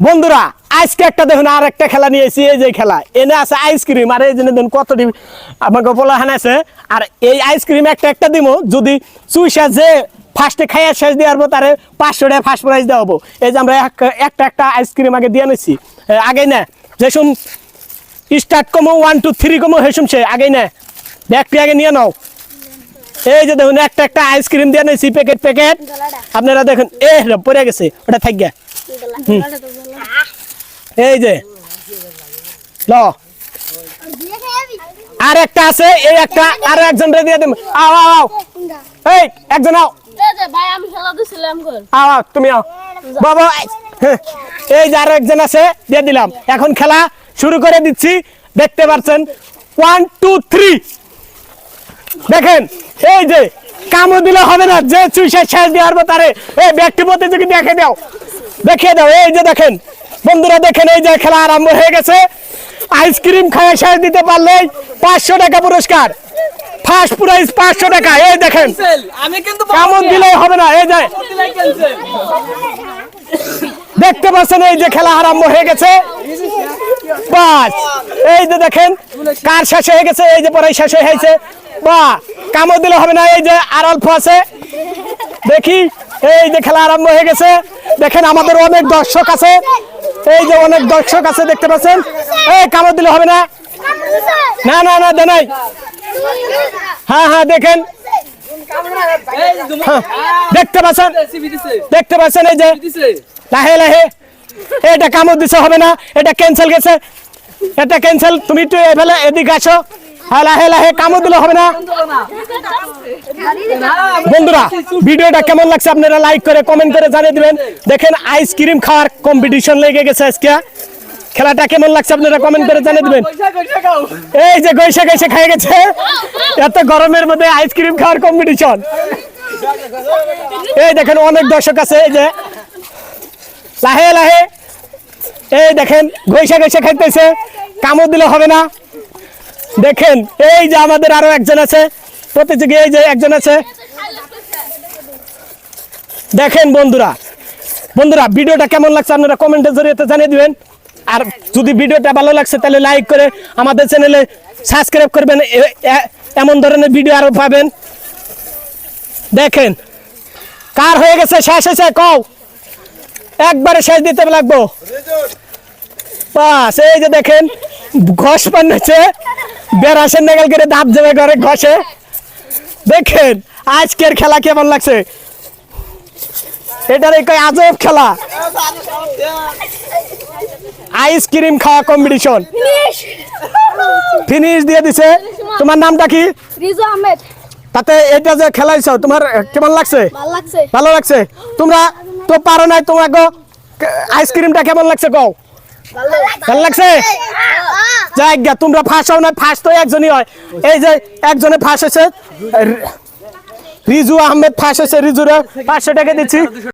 বন্ধুরা, আজকে একটা দেখুন আর একটা খেলা নিয়েছি এই যে খেলা। এনে আছে আইসক্রিম আর এই জন্য দেখুন কতটি আমাকে পোলাহান আছে আর এই আইসক্রিম একটা একটা দিব যদি চুইসা যে ফার্স্টে খাইয়া শেষ দিয়ে আসব, তারে পাঁচশো টাকা ফার্স্ট প্রাইজ দেওয়া হব। এই যে আমরা এক- একটা একটা আইসক্রিম আগে দিয়ে নিচ্ছি আগে না, যেসম স্টার্ট কমো ওয়ান টু থ্রি কমো হেসুম সে, আগে না। ব্যাগটি আগে নিয়ে নাও। এই যে দেখুন, একটা একটা আইসক্রিম দিয়ে নিয়েছি প্যাকেট প্যাকেট আপনারা দেখুন, এ, পড়ে গেছে, ওটা থাক গিয়া। এই যে। আর একটা আছে, এই একটা, আর একজন একজন তুমি এই যে আর একজন আছে, দিয়ে দিলাম। এখন খেলা শুরু করে দিচ্ছি। দেখতে পাচ্ছেন? ওয়ান টু থ্রি দেখেন, এই যে, কামড় দিলে হবে না। যে চুইসা শেষ পারব তারে। এই ব্যক্তি প্রতিযোগী দেখে দাও। দেখিয়ে দাও এই যে দেখেন বন্ধুরা দেখেন এই যে খেলা আরম্ভ হয়ে গেছে। আইসক্রিম খাওয়া শেষ দিতে পারলে পাঁচশো টাকা পুরস্কার। ফার্স্ট প্রাইজ পাঁচশো টাকা এই দেখেন। কিন্তু দিলে হবে না এই যে। দেখতে পাচ্ছেন এই যে খেলা আরম্ভ হয়ে গেছে। পাঁচ এই যে দেখেন কার শেষ হয়ে গেছে এই যে পরে শেষ হয়ে গেছে। বা কামড় দিলে হবে না এই যে আর অল্প আছে। দেখি এই যে খেলা আরম্ভ হয়ে গেছে। দেখেন আমাদের অনেক দর্শক আছে। এই যে অনেক দর্শক আছে দেখতে পাচ্ছেন? এই কামড় দিলে হবে না? না না না দেনাই হ্যাঁ হ্যাঁ দেখেন। হ্যাঁ, দেখতে পাচ্ছেন? দেখতে পাচ্ছেন এই যে? লাহে লাহে। এটা কামড় দিছে হবে না। এটা ক্যান্সেল গেছে। এটা ক্যান্সেল তুমি একটু এদিকে আসো। হ্যাঁ লাহে লাহে কামড় দিলে হবে না। বন্ধুরা, ভিডিওটা কেমন লাগছে আপনারা লাইক করে কমেন্ট করে জানিয়ে দিবেন। দেখেন আইসক্রিম খাওয়ার কম্পিটিশন লেগে গেছে আজকে। খেলাটা কেমন লাগছে আপনারা কমেন্ট করে জানিয়ে দিবেন। এই যে গৈসা গৈসা খাই গেছে। এত গরমের মধ্যে আইসক্রিম খাওয়ার কম্পিটিশন এই দেখেন, অনেক দর্শক আছে, এই যে। লাহে লাহে। এই দেখেন গৈসা গৈসা খাইতেছে। কামড় দিলে হবে না। দেখেন, এই যে আমাদের আরও একজন আছে। প্রতিযোগী, এই যে একজন আছে। দেখেন বন্ধুরা বন্ধুরা, ভিডিওটা কেমন লাগছে আপনারা কমেন্টের জরিয়ে জানিয়ে দিবেন। আর যদি ভিডিওটা ভালো লাগছে, তাহলে লাইক করে আমাদের চ্যানেলে সাবস্ক্রাইব করবেন। এমন ধরনের ভিডিও আরও পাবেন। দেখেন, কার হয়ে গেছে? শেষ হয়েছে, কও। একবারে শেষ দিতে লাগবো। বাস, এই যে দেখেন, ঘষ পান্নেছে বেড়াসের নাগাল করে দাঁত যাবে ঘরে ঘষে। দেখেন আজকের খেলা কেমন লাগছে? এটার এই আজব খেলা। আইসক্রিম খাওয়া কম্পিটিশন ফিনিশ দিয়ে দিছে। তোমার নামটা কি? রিজু আহমেদ। তাতে এটা যে খেলাইছো তোমার কেমন লাগছে? ভালো লাগছে। তোমরা তো পারো নাই তোমার গো আইসক্রিমটা কেমন লাগছে কও? ভালো লাগছে। যাই গা তোমরা ফাঁসাও না, ফাঁস তো একজনই হয়। এই যে একজনে ফাঁস হয়েছে রিজু আহমেদ ফাঁস হয়েছে, রিজুরে পাঁচশো টাকা দিচ্ছি।